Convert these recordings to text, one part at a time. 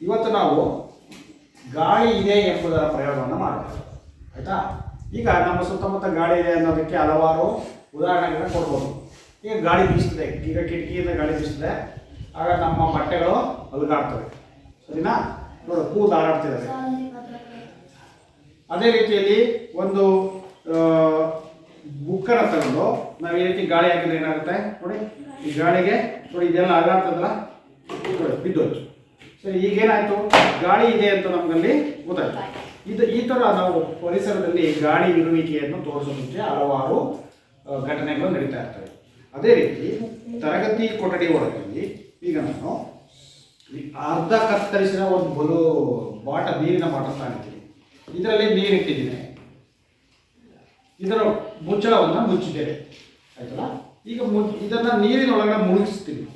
ಇವತ್ತು ನಾವು ಗಾಳಿ ಇದೆ ಎಂಬುದರ ಪ್ರಯೋಗವನ್ನು ಮಾಡಬೇಕು. ಆಯಿತಾ? ಈಗ ನಮ್ಮ ಸುತ್ತಮುತ್ತ ಗಾಳಿ ಇದೆ ಅನ್ನೋದಕ್ಕೆ ಹಲವಾರು ಉದಾಹರಣೆಗಳನ್ನ ಕೊಡ್ಬೋದು. ಈಗ ಗಾಳಿ ಬೀಸ್ತದೆ ಈಗ ಕಿಟಕಿಯಿಂದ ಗಾಳಿ ಬೀಸ್ತದೆ ಆಗ ನಮ್ಮ ಬಟ್ಟೆಗಳು ಅಲುಗಾಡ್ತವೆ. ಸರಿನಾ? ನೋಡು ಕೂದಲು ಹಾರಾಡ್ತಿದ್ದಾವೆ ಅದೇ ರೀತಿಯಲ್ಲಿ ಒಂದು ಬುಕ್ಕನ್ನು ತಗೊಂಡು ನಾವು ಈ ರೀತಿ ಗಾಳಿ ಹಾಕಿದ್ರೆ ಏನಾಗುತ್ತೆ? ನೋಡಿ, ಈ ಗಾಳಿಗೆ, ನೋಡಿ, ಇದೆಲ್ಲ ಅಲ್ಲಾಡ್ತದಲ್ಲ ನೋಡಿ, ಬಿದ್ದೋಯ್ತು. ಸರಿ ಈಗೇನಾಯ್ತು? ಗಾಳಿ ಇದೆ ಅಂತ ನಮಗಲ್ಲಿ ಗೊತ್ತಾಯ್ತು. ಇದು ಈ ಥರ ನಾವು ಪರಿಸರದಲ್ಲಿ ಗಾಳಿ ಇರುವಿಕೆಯನ್ನು ತೋರಿಸೋದಕ್ಕೆ ಹಲವಾರು ಘಟನೆಗಳು ನಡೀತಾ ಇರ್ತವೆ. ಅದೇ ರೀತಿ ತರಗತಿ ಕೊಠಡಿ ಒಳಗಲ್ಲಿ ಈಗ ನಾನು ಅರ್ಧ ಕತ್ತರಿಸಿದ ಒಂದು ಬಲು ಬಾಟ ನೀರಿನ ಬಾಟ ತಾನಿದ್ದೀನಿ ಇದರಲ್ಲಿ ನೀರಿಟ್ಟಿದ್ದೀನಿ. ಇದರ ಮುಚ್ಚಳವನ್ನು ಮುಚ್ಚಿದ್ದೇನೆ. ಆಯ್ತಲ್ಲ? ಈಗ ಮು ಇದನ್ನು ನೀರಿನೊಳಗಡೆ ಮುಳುಗಿಸ್ತೀನಿ.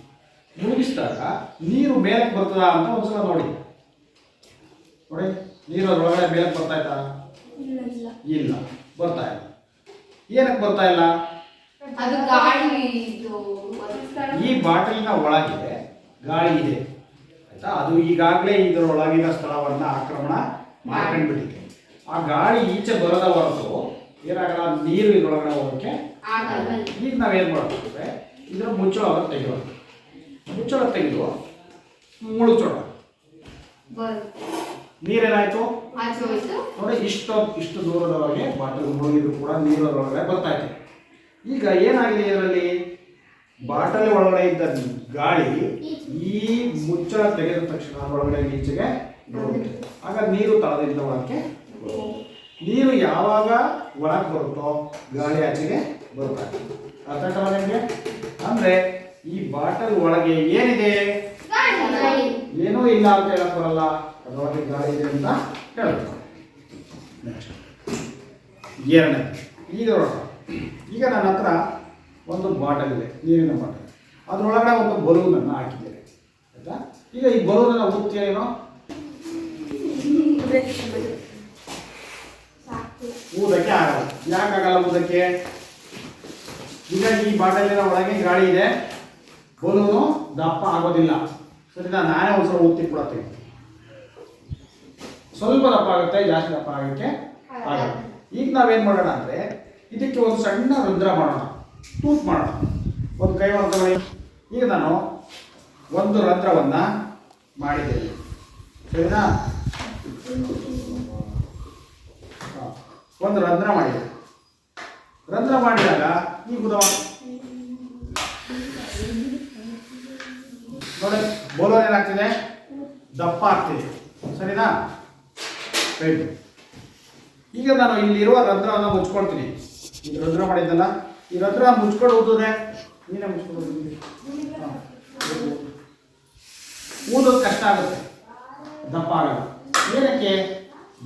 ಮುಳುಗಿಸಿದಾಗ ನೀರು ಮೇಲಕ್ಕೆ ಬರ್ತದ ಅಂತ ಒಂದ್ಸಲ ನೋಡಿ. ನೋಡಿ ನೀರು ಒಳಗಡೆ ಮೇಲಕ್ಕೆ ಬರ್ತಾ ಇತ್ತಾ? ಇಲ್ಲ. ಬರ್ತಾ ಇಲ್ಲ. ಏನಕ್ಕೆ ಬರ್ತಾ ಇಲ್ಲ? ಈ ಬಾಟಲಿನ ಒಳಗಿದೆ ಗಾಳಿ ಇದೆ. ಆಯ್ತಾ? ಅದು ಈಗಾಗಲೇ ಇದರೊಳಗಿನ ಸ್ಥಳವನ್ನು ಆಕ್ರಮಣ ಮಾಡ್ಕೊಂಡ್ಬಿಟ್ಟಿದೆ. ಆ ಗಾಳಿ ಈಚೆ ಬರದ ಹೊರತು ಏನಾಗಲ್ಲ ನೀರು ಇದರೊಳಗಡೆ ಹೋಗೋಕ್ಕೆ ಈಗ ನಾವೇನು ಮಾಡ್ಬೇಕಂದ್ರೆ ಇದರ ಮುಚ್ಚಳವನ್ನು ತೆಗೆಯೋಣ ಮುಚ್ಚಳ ತೆಗೆದು ಮುಳುಚೋಣ ನೀರೇನಾಯ್ತು? ನೋಡಿ ಇಷ್ಟು ಇಷ್ಟು ದೂರದವರೆಗೆ ಬಾಟಲ್ ಮುಳುಗಿದ್ರು ಕೂಡ ನೀರೊಳಗಡೆ ಬರ್ತಾ ಇದೆ ಈಗ ಏನಾಗಿದೆ ಇದರಲ್ಲಿ? ಬಾಟಲ್ ಒಳಗಡೆ ಇದ್ದ ಗಾಳಿ ಈ ಮುಚ್ಚಳ ತೆಗೆದ ತಕ್ಷಣ ಅದರೊಳಗಡೆ ಈಚೆಗೆ ಆಗ ನೀರು ತಳದಿಂದ ಒಳಕ್ಕೆ. ನೀರು ಯಾವಾಗ ಒಳಗೆ ಬರುತ್ತೋ ಗಾಳಿ ಆಚೆಗೆ ಬರುತ್ತೆ ಅರ್ಥ ನಿಮಗೆ? ಅಂದ್ರೆ ಈ ಬಾಟಲ್ ಒಳಗೆ ಏನಿದೆ? ಏನೂ ಇಲ್ಲ ಅಂತ ಹೇಳಕ್ ಬರಲ್ಲ. ಅದರೊಳಗೆ ಗಾಳಿ ಇದೆ ಅಂತ ಹೇಳ್ಬೇಕು ನೆಕ್ಸ್ಟ್ ಎರಡನೇ. ಈಗ ಈಗ ನನ್ನ ಹತ್ರ ಒಂದು ಬಾಟಲ್ ಇದೆ. ನೀರಿನ ಬಾಟಲ್. ಅದರೊಳಗಡೆ ಒಂದು ಬಲೂನನ್ನು ಹಾಕಿದ್ದೇನೆ. ಆಯ್ತಾ? ಈಗ ಈ ಬಲೂನನ್ನು ಉತ್ತೇನೋ ಏನೋ? ಊದಕ್ಕೆ ಆಗಲ್ಲ. ಯಾಕಾಗಲ್ಲ ಊದಕ್ಕೆ ಈಗ ಈ ಬಾಟಲಿನ ಒಳಗೆ ಗಾಳಿ ಇದೆ. ಬಲೂನು ದಪ್ಪ ಆಗೋದಿಲ್ಲ. ಸರಿನಾ? ನಾನೇ ಒಂದ್ಸಲ ಉತ್ತಿ ಕೊಡತ್ತೀನಿ ಸ್ವಲ್ಪ ದಪ್ಪ ಆಗುತ್ತೆ, ಜಾಸ್ತಿ ದಪ್ಪ ಆಗೋಕ್ಕೆ ಆಗುತ್ತೆ ಈಗ ನಾವೇನು ಮಾಡೋಣ ಅಂದರೆ, ಇದಕ್ಕೆ ಒಂದು ಸಣ್ಣ ರಂಧ್ರ ಮಾಡೋಣ. ತೂತ್ ಮಾಡೋಣ. ಒಂದು ಕೈ ಒಂದು ಈಗ ನಾನು ಒಂದು ರಂಧ್ರವನ್ನು ಮಾಡಿದ್ದೇನೆ. ಸರಿನಾ. ಒಂದು ರಂಧ್ರ ಮಾಡಿದೆ. ರಂಧ್ರ ಮಾಡಿದಾಗ ಈ ಉದವ ನೋಡಿ ಬೋಲೋನ್ ಏನಾಗ್ತಿದೆ? ದಪ್ಪ ಆಗ್ತಿದೆ. ಸರಿನಾ? ರೈಟ್ ಈಗ ನಾನು ಇಲ್ಲಿರುವ ರಂಧ್ರವನ್ನು ಮುಚ್ಕೊಳ್ತೀನಿ. ಈ ರಂಧ್ರ ಮಾಡಿದ್ದಲ್ಲ ಈ ರಂಧ್ರ ಮುಚ್ಕೊಂಡು ಊದಿದ್ರೆ ನೀನೇ ಮುಚ್ಕೊಂಡು. ಊದೋದು ಕಷ್ಟ ಆಗುತ್ತೆ. ದಪ್ಪ ಆಗಲ್ಲ ಏನಕ್ಕೆ?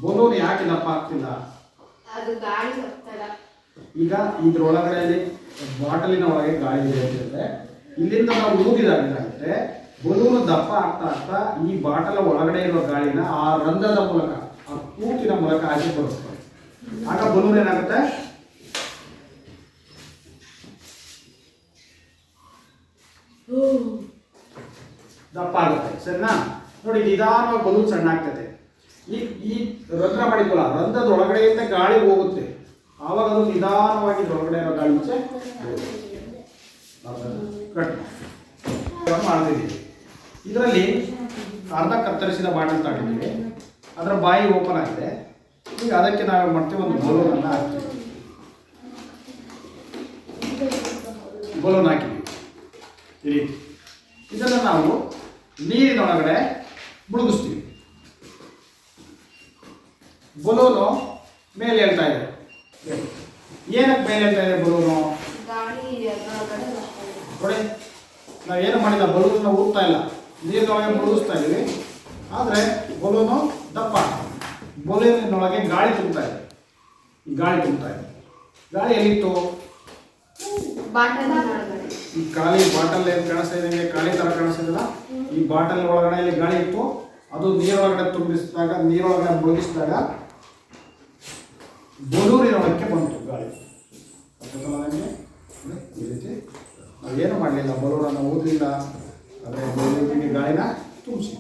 ಬೋಲೋನ್ ಯಾಕೆ ದಪ್ಪ ಆಗ್ತಿಲ್ಲ? ಈಗ ಇದ್ರೊಳಗಡೆ ಬಾಟಲಿನ ಒಳಗೆ ಗಾಳಿ ಇದೆ ಇಲ್ಲಿಂದ ನಾವು ಊದಿದಾಗ ಏನಾಗುತ್ತೆ ಬಲೂನು ದಪ್ಪ ಆಗ್ತಾ ಆಗ್ತಾ ಈ ಬಾಟಲ ಒಳಗಡೆ ಇರುವ ಗಾಳಿನ ಆ ರಂಧ್ರದ ಮೂಲಕ, ಆ ಕೂಟಿನ ಮೂಲಕ ಆಚೆ ಬರುತ್ತೆ? ಆಗ ಬಲೂನ್ ಏನಾಗುತ್ತೆ? ದಪ್ಪ ಆಗುತ್ತೆ, ಸರಿನಾ? ನೋಡಿ, ನಿಧಾನವಾಗಿ ಬಲೂನ್ ಸಣ್ಣ ಆಗ್ತದೆ ಈ ಈ ರಂಧ್ರ ಮಾಡಿದ್ವಲ್ಲ, ರಂಧ್ರದ ಒಳಗಡೆಯಿಂದ ಗಾಳಿ ಹೋಗುತ್ತೆ. ಆವಾಗ ಅದು ನಿಧಾನವಾಗಿ ಒಳಗಡೆ ಇರೋ ಗಾಳಿ ಮುಂಚೆ ಕಟ್ ಮಾಡ್ತಿದ್ದೀವಿ. ಇದರಲ್ಲಿ ಅರ್ಧ ಕತ್ತರಿಸಿದ ಬಾಟಲ್ ತಗೊಂಡಿದ್ದೀವಿ. ಅದರ ಬಾಯಿ ಓಪನ್ ಆಗಿದೆ. ಈಗ ಅದಕ್ಕೆ ನಾವು ಮಾಡ್ತೀವಿ? ಒಂದು ಬಲೂನನ್ನು ಹಾಕ್ತೀವಿ. ಬಲೂನ್ ಹಾಕಿದ್ದೀವಿ. ಈ ರೀತಿ. ಇದನ್ನು ನಾವು ನೀರಿನೊಳಗಡೆ ಮುಳುಗಿಸ್ತೀವಿ. ಬಲೂನು ಮೇಲೆ ಹೇಳ್ತಾ ಇದೆ. ಏನಕ್ಕೆ ಮೇಲೆ ಹೇಳ್ತಾ ಇದೆ ಬಲೂನು? ಗಾಳಿ ನಾವು ಏನು ನೋಡಿ ನಾವೇನು ಮಾಡಿಲ್ಲ ಬಲೂನ್ನ ಊದ್ತಾ ಇಲ್ಲ. ನೀರಿನೊಳಗೆ ಮುಳುಗಿಸ್ತಾ ಇದ್ದೀವಿ. ಆದರೆ ಬಲೂನು ದಪ್ಪ. ಬಲೂನಿನೊಳಗೆ ಗಾಳಿ ತುಂಬ್ತಾ ಇದೆ. ಈ ಗಾಳಿ ತುಂಬ್ತಾ ಇದೆ. ಗಾಳಿ ಎಲ್ಲಿತ್ತು? ಈ ಖಾಲಿ ಬಾಟಲ್ ಏನು ಕಾಣಿಸ್ತಾ ಇದೆ ಖಾಲಿ ಥರ ಕಾಣಿಸ್ತಿದೆಯಲ್ಲ ಈ ಬಾಟಲ್ ಒಳಗಡೆ ಇಲ್ಲಿ ಗಾಳಿ ಇತ್ತು. ಅದು ನೀರೊಳಗಡೆ ತುಂಬಿಸಿದಾಗ ನೀರೊಳಗಡೆ ಮುಳುಗಿಸಿದಾಗ ಬಲೂರಿನೊಳಕ್ಕೆ ಬಂತು ಗಾಳಿ. ಈ ರೀತಿ. ನಾವೇನು ಮಾಡಲಿಲ್ಲ ಬಲೂನನ್ನು ಊದಲಿಲ್ಲ. ಆದರೆ arena, pum, sí.